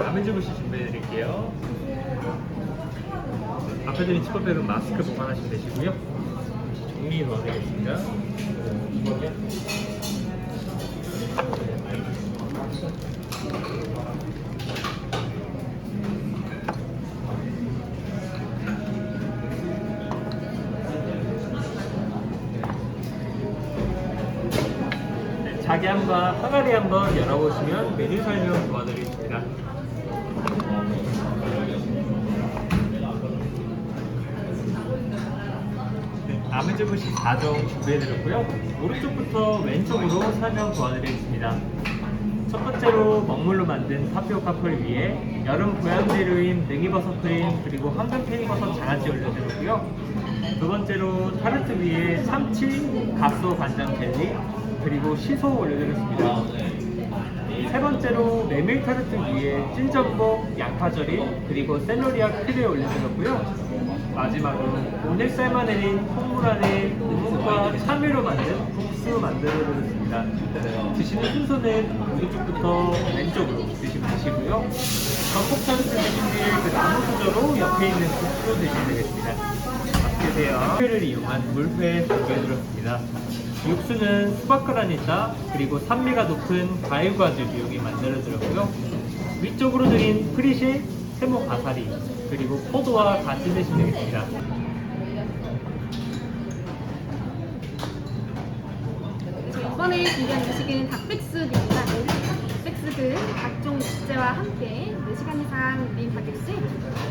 아메즈부시 준비해 드릴게요. 앞에 드린 치퍼백은 마스크 보관하시면 되시고요. 정리 도와드리겠습니다. 네, 자기 한번 항아리 한번 열어보시면 메뉴 설명 도와드리겠습니다. 네, 아메즈부시 4종 준비해드렸고요. 오른쪽부터 왼쪽으로 설명 도와드리겠습니다. 첫 번째로 먹물로 만든 타피오카 풀 위에 여름 고양 재료인 냉이버섯 크림 그리고 황금 팽이버섯 장아찌 올려드렸고요. 두 번째로 타르트 위에 참치, 갓소 간장 젤리 그리고 시소 올려드렸습니다. 세 번째로 메밀 타르트 위에 찐전복, 양파절임 그리고 셀러리아 크레 올려드렸고요. 마지막으로 오늘 삶아 내린 콩물 안에 우뭇과 참외로 만든 국수 만들어드렸습니다. 드시는 순서는 오른쪽부터 왼쪽으로 드시면 되시고요. 전복 타르트 드신 뒤에 그 나무 수저로 옆에 있는 국수로 드시면 되겠습니다. 맛있게 드세요. 회를 이용한 물회 준비해드렸습니다. 육수는 수박그라니타 그리고 산미가 높은 과일과즙 이용해 만들어드렸고요. 위쪽으로 드린 프리실, 세모 가사리 그리고 포도와 같이 드시면 되겠습니다. 저 이번에 준비한 음식은 닭백숙입니다. 닭백숙은 각종 육재와 함께 4시간 이상 우린 닭 육수에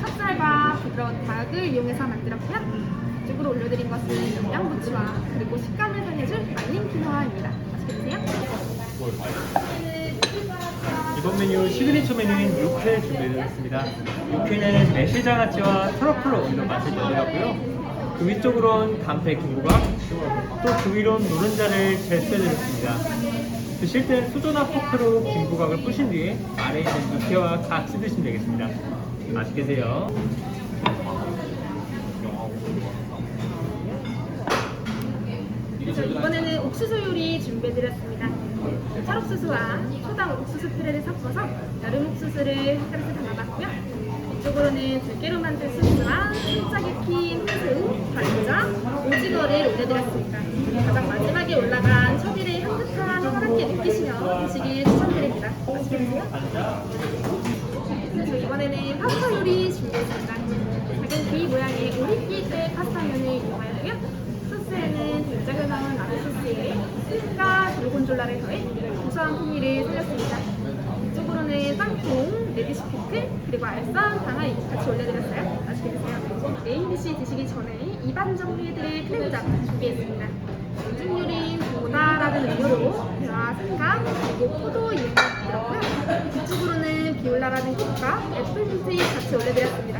찹쌀과 부드러운 닭을 이용해서 만들었고요. 이쪽으로 올려드린 것은 영양부추와 그리고 식감을 살려줄 이번 메뉴 시그니처 메뉴인 육회 준비해드렸습니다. 육회는 매실장아찌와 트러플로 얹은 맛을 내드렸고요. 그 위쪽으로는 간패 김부각, 또 그 위로는 노른자를 제스해드렸습니다. 드실 때는 수저나 포크로 김부각을 뿌신 뒤에 아래에 있는 육회와 같이 드시면 되겠습니다. 맛있게 드세요. 저 이번에는 옥수수 요리 준비해드렸습니다. 쌀옥수수와 초당 옥수수 퓨레를 섞어서 여름 옥수수를 한 그릇에 담아봤고요. 이쪽으로는 들깨로 만든 소스와 살짝 익힌 새우, 관자, 오징어를 올려드렸습니다. 가장 마지막에 올라간 처비를 향긋한 허락게 느끼시며 드시길 추천드립니다. 네, 저 이번에는 파스타 요리 준비했습니다. 작은 V 모양의 오리피의 파스타면을 이용하였고요. 소스에는 된장을 넣은 라면 소스에 스프가 고르 곤졸라를 더해 고소한 풍미를 살렸습니다. 이쪽으로는 땅콩, 레디시 피클, 그리고 알쌈, 당을 같이 올려드렸어요. 맛있게 드세요. 메인 디시 드시기 전에 입안 정리해드릴 클렌저 준비했습니다. 요즘 요리인 보다라는 음료로 배와 생강, 그리고 포도 이용해드렸고요. 이쪽으로는 비올라라는 꽃과 애플 주스 같이 올려드렸습니다.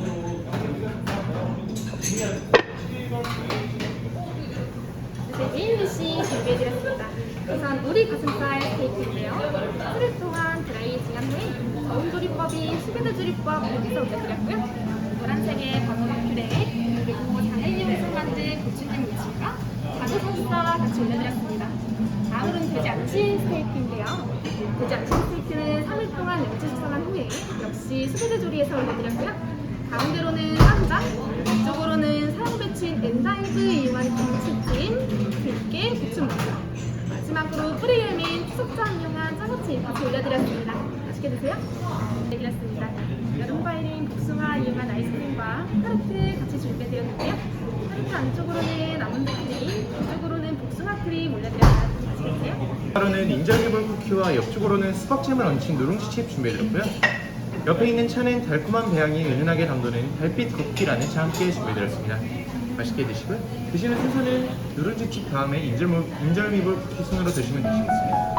준비해드렸습니다. 우선 우리 가슴살 스테이크인데요. 술을 통한 드라이 징한 후에 저온 조리법인 수베드 조리법 여기서 올려드렸고요. 노란색의 버섯 퓨레 그리고 장애잎에서 만든 고추냉 무침과 가루 소스와 같이 올려드렸습니다. 다음으로는 돼지 안친 스테이크인데요. 돼지 안친 스테이크는 3일 동안 냉채 숙성한 후에 역시 수베드 조리에서 올려드렸고요. 가운데로는 쌈장, 이쪽으로는 사용 배친 엔다이브 이용 마지막으로 프리헬민 추석장 이용한 짜고치 같이 올려드렸습니다. 맛있게 드세요. 네, 드렸습니다. 여름 과일인 복숭아 이용한 아이스크림과 타르트 같이 준비해드렸는데요. 타르트 안쪽으로는 아몬드 크림, 이쪽으로는 복숭아 크림 올려드렸습니다. 맛있게 드세요. 하루는 인절미볼 쿠키와 옆쪽으로는 수박잼을 얹힌 누룽지 칩 준비해드렸고요. 옆에 있는 차는 달콤한 배향이 은은하게 담도는 달빛 쿠키라는 차 함께 준비해드렸습니다. 맛있게 드시고요. 드시는 순서는 누룽지칩 다음에 인절미, 인절미볼 순으로 드시면 되시겠습니다.